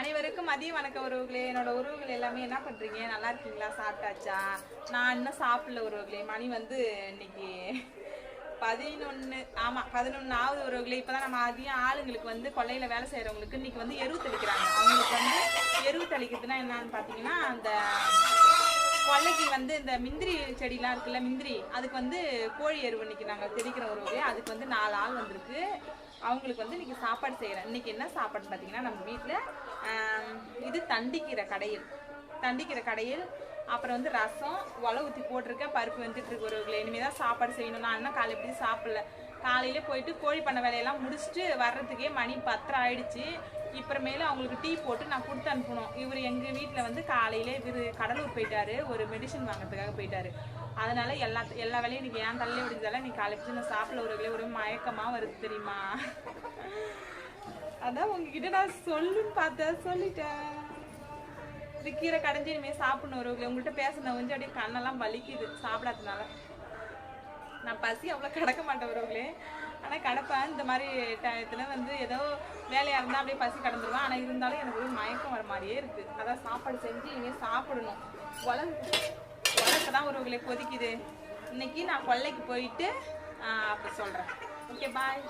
அனைவருக்கும் மதிய வணக்கம் உறவுகளே. என்னோட உறவுகள் எல்லாமே என்ன பண்றீங்க? நல்லா இருக்கீங்களா? சாப்பிட்டாச்சா? நான் இன்னும் சாப்பிடல உறவுகளே. மணி வந்து இன்னைக்கு பதினொன்று ஆமாம் பதினொன்றாவது உறவுகளே. இப்போ தான் நம்ம அதிகம் ஆளுங்களுக்கு வந்து கொல்லையில் வேலை செய்கிறவங்களுக்கு இன்னைக்கு வந்து எருவு தெளிக்கிறாங்க. அவங்களுக்கு வந்து எருவு தெளிக்கிறதுனா என்னன்னு பார்த்தீங்கன்னா அந்த இன்னைக்கு வந்து இந்த மிந்திரி செடிலாம் இருக்குல்ல மிந்திரி அதுக்கு வந்து கோழி எருவு இன்னைக்கு நாங்கள் தெளிக்கிற உறவுகளே அதுக்கு வந்து நாலு ஆள் வந்திருக்கு. அவங்களுக்கு வந்து இன்னைக்கு சாப்பாடு செய்கிறேன் இன்னைக்கு என்ன சாப்பாடுன்னு பார்த்தீங்கன்னா நம்ம வீட்டில் இது தண்டிக்கிற கடையில். தண்டிக்கிற கடையில் அப்புறம் வந்து ரசம் உலை ஊற்றி போட்டிருக்கேன் பருப்பு வந்துட்டு இருக்கு ஒரு இனிமேல் தான் சாப்பாடு செய்யணும். நான் இன்னும் காலை எப்படி சாப்பிடல. காலையில் போயிட்டு கோழி பண்ண வேலையெல்லாம் முடிச்சுட்டு வர்றதுக்கே மணி பத்தரை ஆயிடுச்சு. இப்புறமேல அவங்களுக்கு டீ போட்டு நான் கொடுத்து அனுப்பணும் இவர் எங்கள் வீட்டில் வந்து காலையிலே இவர் கடலூர் போயிட்டாரு. ஒரு மெடிசன் வாங்குறதுக்காக போயிட்டாரு. அதனால எல்லா எல்லா வேலையும் இன்னைக்கு ஏன் தள்ளி விடுறதால நீ காலைக்கு நான் சாப்பிட ஒரு ஒரு மயக்கமாக வருது தெரியுமா? அதான் உங்ககிட்ட நான் சொல்லுன்னு பார்த்தேன். சொல்லிட்டேன். இது கீரை கடைஞ்சி இனிமேல் சாப்பிடணும். ஒரு உங்கள்கிட்ட பேசுன கொஞ்சம் அப்படியே கண்ணெல்லாம் வலிக்குது சாப்பிடாதனால நான் பசி அவ்வளோ கிடக்க மாட்டேன் உறவுகளே. ஆனால் கிடப்பேன். இந்த மாதிரி டயத்தில் வந்து ஏதோ வேலையாக இருந்தால் அப்படியே பசி கடந்துருவேன். ஆனால் இருந்தாலும் எனக்கு ஒரு மயக்கம் வர மாதிரியே இருக்குது அதான் சாப்பாடு செஞ்சு இனிமேல் சாப்பிடணும். உலக உலக தான் உறவுகளே கொதிக்குது. இன்னைக்கு நான் கொல்லைக்கு போயிட்டு அப்போ சொல்கிறேன் ஓகே பாய்